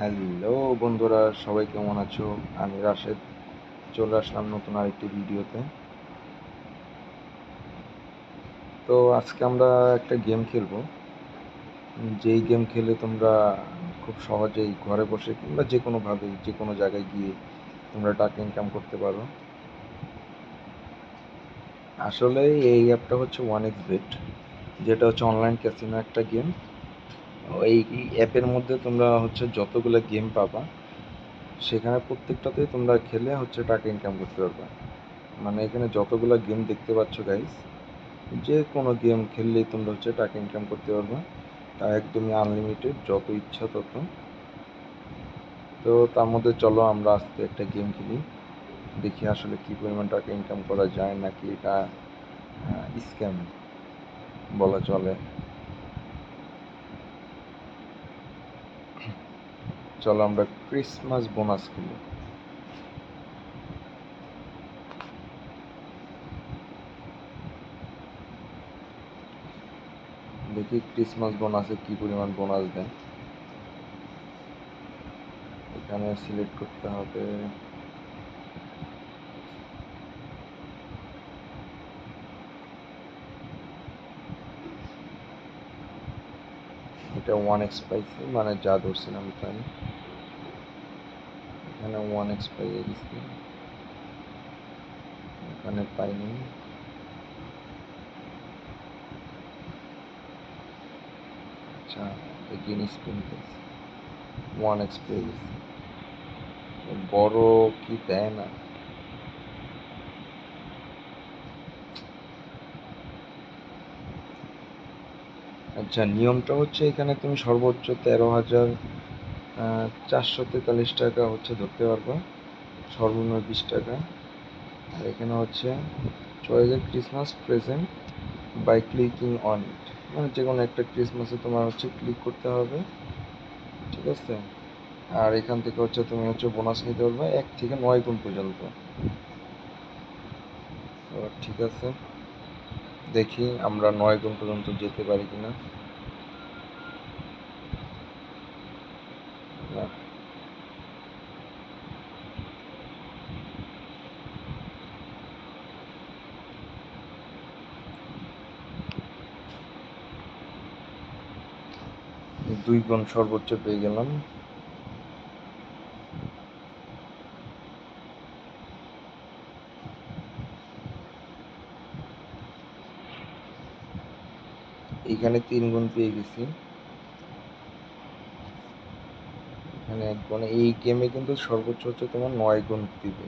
Hello বন্ধুরা, সবাই কেমন আছো? আমি রাশেদ, চলে আসলাম নতুন আরেকটি ভিডিওতে। তো আজকে আমরা একটা গেম খেলব। যেই গেম খেলে তোমরা খুব সহজেই ঘরে বসে কিংবা যে কোনোভাবেই যে কোনো জায়গায় গিয়ে তোমরা টাকা ইনকাম করতে পারো। আসলে এই অ্যাপটা হচ্ছে ওয়ান এক্স বেট, যেটা হচ্ছে অনলাইন ক্যাসিনো একটা গেম। এই অ্যাপের মধ্যে তোমরা হচ্ছে যতগুলো গেম পাবা, সেখানে প্রত্যেকটাতেই তোমরা খেলে হচ্ছে টাকা ইনকাম করতে পারবে। মানে এখানে যতগুলো গেম দেখতে পাচ্ছ গাইস যে কোনো গেম খেললেই তোমরা হচ্ছে টাকা ইনকাম করতে পারবে। তা একদমই আনলিমিটেড যত ইচ্ছা তত। তো তার মধ্যে চলো আমরা আজকে একটা গেম খেলি। দেখি আসলে কি পরিমাণ টাকা ইনকাম করা যায় নাকি এটা স্ক্যাম বলা চলে। চলো আমরা ক্রিসমাস বোনাস খেলি দেখি ক্রিসমাস বোনাসে কি পরিমাণ বোনাস দেয়। এখানে সিলেক্ট করতে হবে। এটা ওয়ান এক্স পাইছি মানে যা ধরছিলাম তাই এখানে ওয়ান এক্স পাইয়ে গেছি এখানে পাইনি। আচ্ছা এগেন স্পিন পেয়েছি ওয়ান এক্স পেয়ে গেছি বড় কি দেয় না? আচ্ছা নিয়মটা হচ্ছে এখানে তুমি সর্বোচ্চ তেরো হাজার চারশো তেতাল্লিশ টাকা হচ্ছে ধরতে পারবে। সর্বনিম্ন বিশ টাকা। আর এখানে হচ্ছে choice Christmas present by clicking on it মানে যে কোনো একটা ক্রিসমাসে তোমার হচ্ছে ক্লিক করতে হবে। ঠিক আছে? আর এখান থেকে হচ্ছে তুমি হচ্ছে বোনাস নিতে পারবে এক থেকে নয় গুণ পর্যন্ত। ঠিক আছে? দেখি আমরা নয় গুণ পর্যন্ত যেতে পারি কিনা। দুই গুণ সর্বোচ্চ পেয়ে গেলাম। এখানে তিন গুণ পেয়ে গেছি। এখানে এক এই গেমে কিন্তু সর্বোচ্চ হচ্ছে তোমার নয় গুণ দিবে।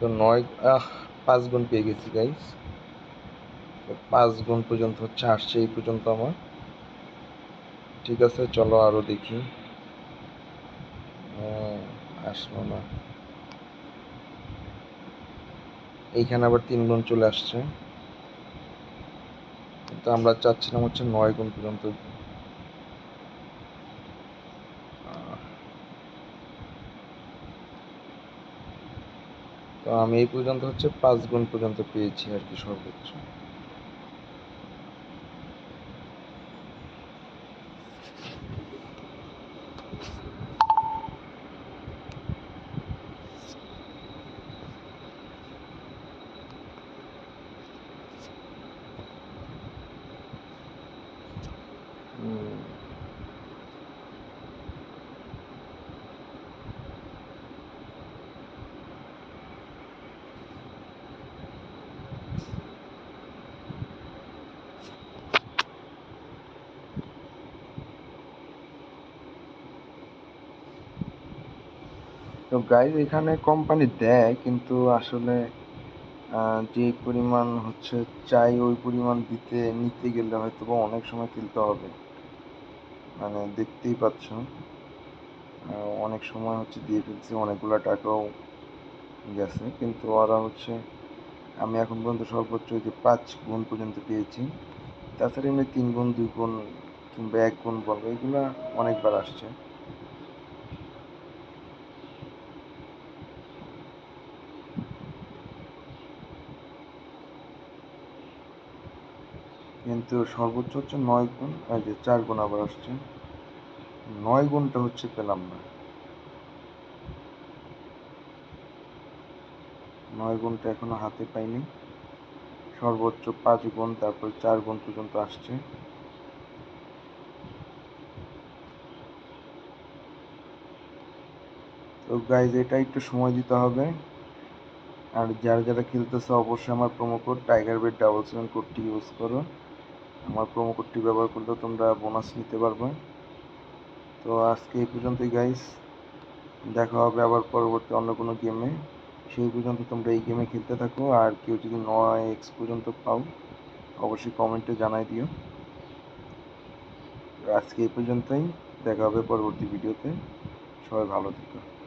তো নয়, আহ পাঁচ গুণ পেয়ে গেছি গাইস পাঁচ গুণ পর্যন্ত হচ্ছে আসছে এই পর্যন্ত আমার। ঠিক আছে, চলো আরও দেখি। আসলো না। এইখানে আবার তিন গুণ চলে আসছে। কিন্তু আমরা চাচ্ছিলাম হচ্ছে নয় গুণ পর্যন্ত তো আমি এই পর্যন্ত হচ্ছে পাঁচ গুণ পর্যন্ত পেয়েছি আর কি সর্বোচ্চ। তো গাইজ এখানে কোম্পানি দেয়, কিন্তু আসলে যে পরিমাণ হচ্ছে চাই, ওই পরিমাণ দিতে, নিতে গেলে হয়তো বা অনেক সময় তুলতে হবে। মানে দেখতেই পাচ্ছ অনেক সময় হচ্ছে দিয়ে ফেলছি, অনেকগুলো টাকাও গেছে, কিন্তু ওরা হচ্ছে, আমি এখন পর্যন্ত সর্বোচ্চ যে পাঁচ গুণ পর্যন্ত পেয়েছি। তাছাড়া এমনি তিন গুণ, দুই গুণ কিংবা এক গুণ বলব এগুলো অনেকবার আসছে। কিন্তু সর্বোচ্চ হচ্ছে নয় গুণ, এই যে চার গুণ আবার আসছে। নয় গুণটা হচ্ছে পেলাম না। নয় গুণটা এখনও হাতে পাইনি। সর্বোচ্চ পাঁচ গুণ, তারপর চার গুণ পর্যন্ত আসছে। তো গাইজ এটা একটু সময় দিতে হবে। আর যারা যারা খেলতেছে, অবশ্যই আমার promo code tiger bed double seven কোডটি ইউজ করো। আমার প্রোমো কোডটি ব্যবহার করলে তোমরা বোনাস নিতে পারবে। তো আজকে এই পর্যন্তই গাইস দেখা হবে আবার পরবর্তী অন্য কোনো গেমে সেই পর্যন্ত তোমরা এই গেমে খেলতে থাকো। আর কেউ যদি নয় এক্স পর্যন্ত পাও, অবশ্যই কমেন্টে জানাই দিও। আজকে এই পর্যন্তই। দেখা হবে পরবর্তী ভিডিওতে সবাই ভালো থেকো।